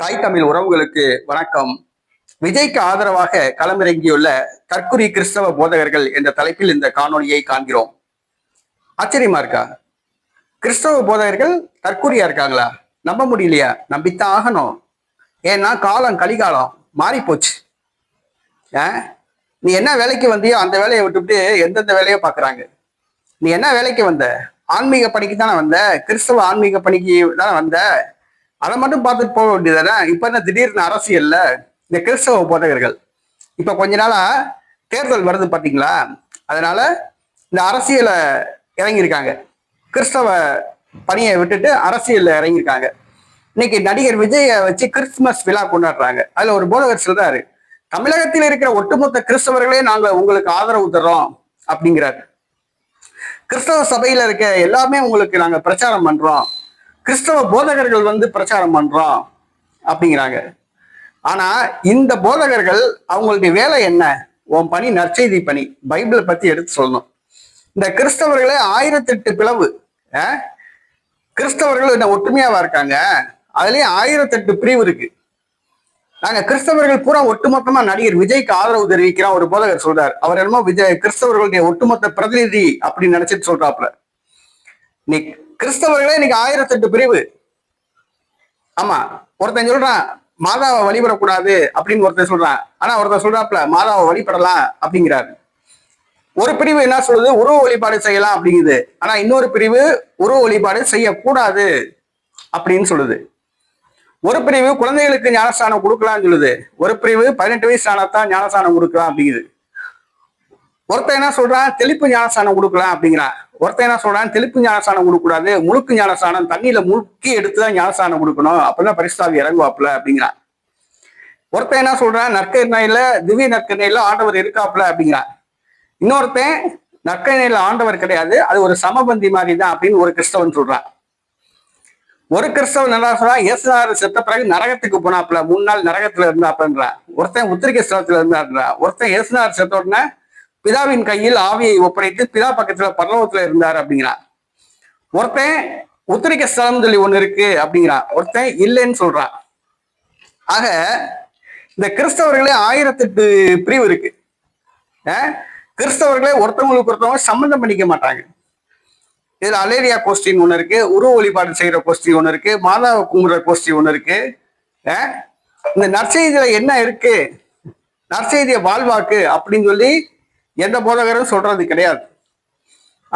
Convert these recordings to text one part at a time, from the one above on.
தாய் தமிழ் உறவுகளுக்கு வணக்கம். விஜய்க்கு ஆதரவாக களமிறங்கியுள்ள தற்குறி கிறிஸ்தவ போதகர்கள் என்ற தலைப்பில் இந்த காணொலியை காண்கிறோம். ஆச்சரியமா இருக்கா? கிறிஸ்தவ போதகர்கள் தற்குறியா இருக்காங்களா? நம்ப முடியலையா? நம்பித்தான் ஆகணும். ஏன்னா காலம் கலிகாலம் மாறி போச்சு நீ என்ன வேலைக்கு வந்தியோ அந்த வேலையை விட்டுவிட்டு எந்தெந்த வேலையோ பார்க்குறாங்க நீ என்ன வேலைக்கு வந்த? ஆன்மீக பணிக்கு தானே வந்த? கிறிஸ்தவ ஆன்மீக பணிக்கு தானே வந்த? அதை மட்டும் பார்த்துட்டு போக வேண்டியதானே இப்ப என்ன திடீர்னு அரசியல்ல இந்த கிறிஸ்தவ போதகர்கள். இப்ப கொஞ்ச நாளா தேர்தல் வருது பாத்தீங்களா? அதனால இந்த அரசியலை இறங்கியிருக்காங்க. கிறிஸ்தவ பணியை விட்டுட்டு அரசியலில் இறங்கியிருக்காங்க. இன்னைக்கு நடிகர் விஜயை வச்சு கிறிஸ்துமஸ் விழா கொண்டாடுறாங்க. அதுல ஒரு போதகர் சொல்றாரு தமிழகத்தில் இருக்கிற ஒட்டுமொத்த கிறிஸ்தவர்களே நாங்க உங்களுக்கு ஆதரவு தர்றோம் அப்படிங்கிறாரு. கிறிஸ்தவ சபையில இருக்க எல்லாமே உங்களுக்கு நாங்க பிரச்சாரம் பண்றோம். கிறிஸ்தவ போதகர்கள் வந்து பிரச்சாரம் பண்றோம் அப்படிங்கிறாங்க. ஆனா இந்த போதகர்கள் அவங்களுடைய வேலை என்ன? உன் பணி நற்செய்தி பணி. பைபிளை பத்தி எடுத்து சொல்லணும். இந்த கிறிஸ்தவர்களே ஆயிரத்தெட்டு பிளவு. கிறிஸ்தவர்கள் என்ன ஒற்றுமையாவா இருக்காங்க? அதுலயும் ஆயிரத்தெட்டு பிரிவு இருக்கு. நாங்க கிறிஸ்தவர்கள் பூரா ஒட்டுமொத்தமா நடிகர் விஜய்க்கு ஆதரவு தெரிவிக்கிறோம் ஒரு போதகர் சொல்றார். அவர் என்னமோ விஜய் கிறிஸ்தவர்களுடைய ஒட்டுமொத்த பிரதிநிதி அப்படின்னு நினைச்சிட்டு சொல்றாப்ல நீ கிறிஸ்தவர்களே இன்னைக்கு ஆயிரத்தெட்டு பிரிவு. ஆமா ஒருத்தன் சொல்றான் மாதாவை வழிபடக்கூடாது அப்படின்னு ஒருத்தன் சொல்றான். ஆனா ஒருத்தன் சொல்றாப்ல மாதாவை வழிபடலாம் அப்படிங்கிறாரு. ஒரு பிரிவு என்ன சொல்லுது? உருவ வழிபாடு செய்யலாம் அப்படிங்குது. ஆனா இன்னொரு பிரிவு உருவ வழிபாடு செய்யக்கூடாது அப்படின்னு சொல்லுது. ஒரு பிரிவு குழந்தைகளுக்கு ஞானஸ்தானம் கொடுக்கலாம்னு சொல்லுது. ஒரு பிரிவு பதினெட்டு வயசு ஆனத்தான் ஞானஸ்தானம் கொடுக்கலாம் அப்படிங்குது. ஒருத்தன் என்ன சொல்றான்? தெளிப்பு ஞானஸ்தானம் கொடுக்கலாம் அப்படிங்கிறான். ஒருத்தன் என்ன சொல்றான்? தெளிப்பு ஞானஸ்தானம் கொடுக்கக்கூடாது. முழுக்கு ஞானஸ்தானம் தண்ணியில முழுக்கி எடுத்து தான் ஞானஸ்தானம் கொடுக்கணும். அப்பதான் பரிசுத்தாவி இறங்குவாப்ல அப்படிங்கிறான். ஒருத்தன் என்ன சொல்றான்? நற்கருணையில திவ்ய நற்கருணையில ஆண்டவர் இருக்காப்ல அப்படிங்கிறான். இன்னொருத்தன் நற்கருணையில ஆண்டவர் கிடையாது. அது ஒரு சமபந்தி மாதிரி தான் அப்படின்னு ஒரு கிறிஸ்தவன் சொல்றான். ஒரு கிறிஸ்தவன் நல்லா சொல்றா இயேசுநாதர் செத்த பிறகு நரகத்துக்கு போனாப்ல மூணு நாள் நரகத்துல இருந்தாப்லன்றான் ஒருத்தன் உத்திரிக்க ஸ்தலத்துல இருந்தாருன்றான் ஒருத்தன் இயேசுநாதர் செத்த உடனே பிதாவின் கையில் ஆவியை ஒப்படைத்து பிதா பக்கத்துல பரலோகத்துல இருந்தார் அப்படிங்கிறான் ஒருத்தன் உத்திரிக்க ஸ்தலம் சொல்லி ஒண்ணு இருக்கு அப்படிங்கிறான் ஒருத்தன் இல்லைன்னு சொல்றான் ஆக இந்த கிறிஸ்தவர்களே ஆயிரத்தெட்டு பிரிவு இருக்கு. கிறிஸ்தவர்களே ஒருத்தவங்களுக்கு ஒருத்தவங்க சம்மந்தம் பண்ணிக்க மாட்டாங்க. இதுல அலேரியா கோஸ்டின் ஒண்ணு இருக்கு உருவ வழிபாடு செய்யற கோஷ்டி ஒண்ணு இருக்கு மாதாவை கும்புற கோஷ்டி ஒண்ணு இருக்கு. இந்த நற்செய்தியில என்ன இருக்கு? நற்செய்திய வாழ்வாக்கு அப்படின்னு சொல்லி எந்த போதகரும் சொல்றது கிடையாது.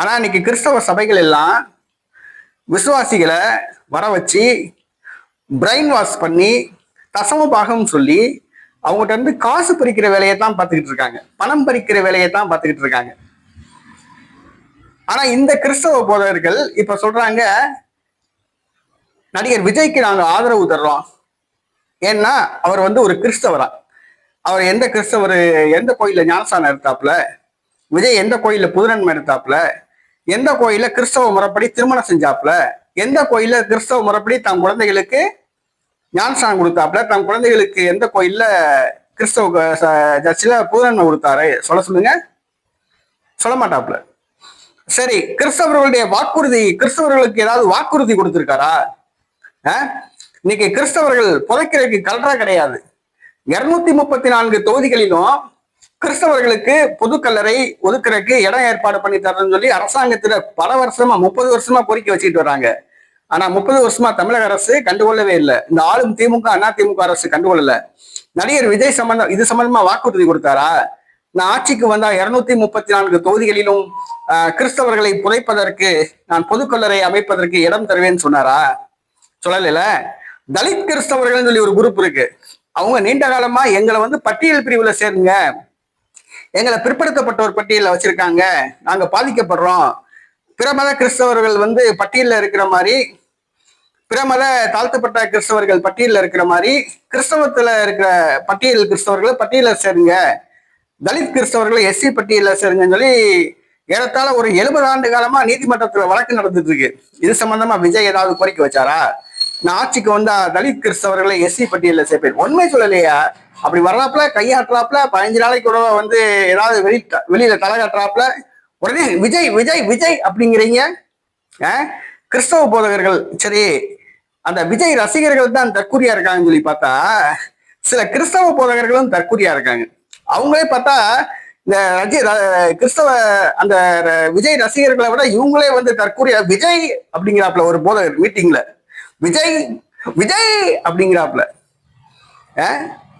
ஆனா இன்னைக்கு கிறிஸ்தவ சபைகள் எல்லாம் விசுவாசிகளை வர வச்சு பிரெயின் வாஷ் பண்ணி தசம பாகம் சொல்லி அவங்ககிட்ட இருந்து காசு பறிக்கிற வேலையை தான் பார்த்துக்கிட்டு இருக்காங்க. பணம் பறிக்கிற வேலையை தான் பார்த்துக்கிட்டு இருக்காங்க. ஆனா இந்த கிறிஸ்தவ போதகர்கள் இப்ப சொல்றாங்க நடிகர் விஜய்க்கு நாங்க ஆதரவு தர்றோம். ஏன்னா அவர் வந்து ஒரு கிறிஸ்தவரா. அவர் எந்த கிறிஸ்தவர் எந்த கோயிலில் ஞானசானம் எடுத்தாப்புல? விஜய் எந்த கோயிலில் புதுநன்மை எடுத்தாப்புல? எந்த கோயிலில் கிறிஸ்தவ முறைப்படி திருமணம் செஞ்சாப்புல? எந்த கோயிலில் கிறிஸ்தவ முறைப்படி தம் குழந்தைகளுக்கு ஞானசானம் கொடுத்தாப்புல? தம் குழந்தைகளுக்கு எந்த கோயில்ல கிறிஸ்தவ சர்ச்சில் புதுநன்மை கொடுத்தாரு? சொல்ல சொல்லுங்க. சொல்ல மாட்டாப்புல. சரி கிறிஸ்தவர்களுடைய வாக்குறுதி கிறிஸ்தவர்களுக்கு ஏதாவது வாக்குறுதி கொடுத்திருக்காரா? இன்னைக்கு கிறிஸ்தவர்கள் புதைக்கிறதுக்கு கல்றா கிடையாது. இருநூத்தி முப்பத்தி நான்கு தொகுதிகளிலும் கிறிஸ்தவர்களுக்கு பொது கல்லறை ஒதுக்குறதுக்கு இடம் ஏற்பாடு பண்ணி தரணும்னு சொல்லி அரசாங்கத்துல பல வருஷமா முப்பது வருஷமா கோரிக்கை வச்சுட்டு வராங்க. ஆனா முப்பது வருஷமா தமிழக அரசு கண்டுகொள்ளவே இல்லை. இந்த ஆளும் திமுக அண்ணா திமுக அரசு கண்டுகொள்ளல. நடிகர் விஜய் சம்பந்தம் இது சம்பந்தமா வாக்குறுதி கொடுத்தாரா? நான் ஆட்சிக்கு வந்தா இருநூத்தி முப்பத்தி நான்கு தொகுதிகளிலும் ஆஹ், கிறிஸ்தவர்களை புதைப்பதற்கு நான் பொதுக்கல்லறை அமைப்பதற்கு இடம் தருவேன்னு சொன்னாரா? சொல்லல தலித் கிறிஸ்தவர்கள்னு சொல்லி ஒரு குரூப் இருக்கு. அவங்க நீண்ட காலமா எங்களை வந்து பட்டியல் பிரிவுல சேருங்க. எங்களை பிற்படுத்தப்பட்டோர் பட்டியலில் வச்சிருக்காங்க. நாங்க பாதிக்கப்படுறோம். பிற மத கிறிஸ்தவர்கள் வந்து பட்டியலில் இருக்கிற மாதிரி பிற மத தாழ்த்தப்பட்ட கிறிஸ்தவர்கள் பட்டியலில் இருக்கிற மாதிரி கிறிஸ்தவத்தில் இருக்கிற பட்டியல் கிறிஸ்தவர்களை பட்டியலில் சேருங்க. தலித் கிறிஸ்தவர்களை எஸ்சி பட்டியலில் சேருங்கன்னு சொல்லி ஏறத்தாழ ஒரு எழுபது ஆண்டு காலமா நீதிமன்றத்தில் வழக்கு நடந்துட்டு இருக்கு. இது சம்பந்தமா விஜய் ஏதாவது கோரிக்கை வச்சாரா? நான் ஆட்சிக்கு வந்தா தலித் கிறிஸ்தவர்களை எஸ்சி பட்டியலில் சேர்ப்பேன். உண்மை சொல்லலையா? அப்படி வர்றாப்புல கையாட்டுறாப்புல பதினஞ்சு நாளைக்கு கூட வந்து ஏதாவது வெளி வெளியில தலை காட்டுறாப்புல உடனே விஜய் விஜய் விஜய் அப்படிங்கிறீங்க? கிறிஸ்தவ போதகர்கள் சரி அந்த விஜய் ரசிகர்கள் தான் தற்கூரியா இருக்காங்கன்னு சொல்லி பார்த்தா சில கிறிஸ்தவ போதகர்களும் தற்கூரியா இருக்காங்க. அவங்களே பார்த்தா இந்த ரஜி ர- கிறிஸ்தவ அந்த விஜய் ரசிகர்களை விட இவங்களே வந்து தற்கூரியா விஜய் அப்படிங்கிறாப்புல ஒரு போதகர் மீட்டிங்ல விஜய் விஜய் அப்படிங்கிறாப்புல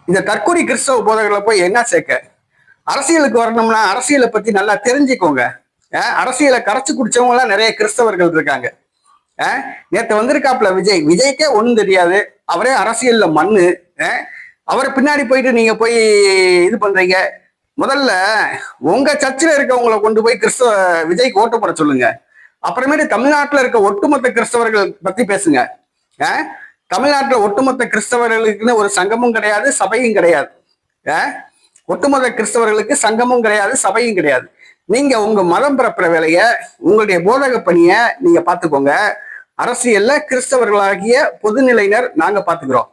இந்த தற்கொலை கிறிஸ்தவ போதகர்களை போய் என்ன சேர்க்க? அரசியலுக்கு வரணும்னா அரசியலை பத்தி நல்லா தெரிஞ்சுக்கோங்க. அரசியலை கரைச்சு குடிச்சவங்க எல்லாம் நிறைய கிறிஸ்தவர்கள் இருக்காங்க. நேற்று வந்திருக்காப்ல வந்திருக்காப்புல விஜய். விஜய்க்கே ஒன்றும் தெரியாது. அவரே அரசியல்ல மண்ணு. அஹ், அவர் பின்னாடி போயிட்டு நீங்க போய் இது பண்றீங்க. முதல்ல உங்க சர்ச்சில் இருக்கவங்களை கொண்டு போய் கிறிஸ்தவ விஜய்க்கு ஓட்டு போட சொல்லுங்க. அப்புறமேட்டு தமிழ்நாட்டில் இருக்க ஒட்டுமொத்த கிறிஸ்தவர்கள் பத்தி பேசுங்க. தமிழ்நாட்டில் ஒட்டுமொத்த கிறிஸ்தவர்களுக்குன்னு ஒரு சங்கமும் கிடையாது சபையும் கிடையாது. ஒட்டுமொத்த கிறிஸ்தவர்களுக்கு சங்கமும் கிடையாது சபையும் கிடையாது. நீங்க உங்க மதம் பிறப்புற வேலைய உங்களுடைய போதக பணியை நீங்க பாத்துக்கோங்க அரசியல்ல கிறிஸ்தவர்களாகிய பொதுநிலையினர் நாங்க பாத்துக்கிறோம்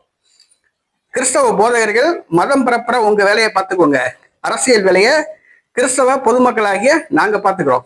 கிறிஸ்தவ போதகர்கள் மதம் பிறப்புற உங்க வேலையை பார்த்துக்கோங்க. அரசியல் வேலையை கிறிஸ்தவ பொதுமக்களாகிய நாங்க பாத்துக்கிறோம்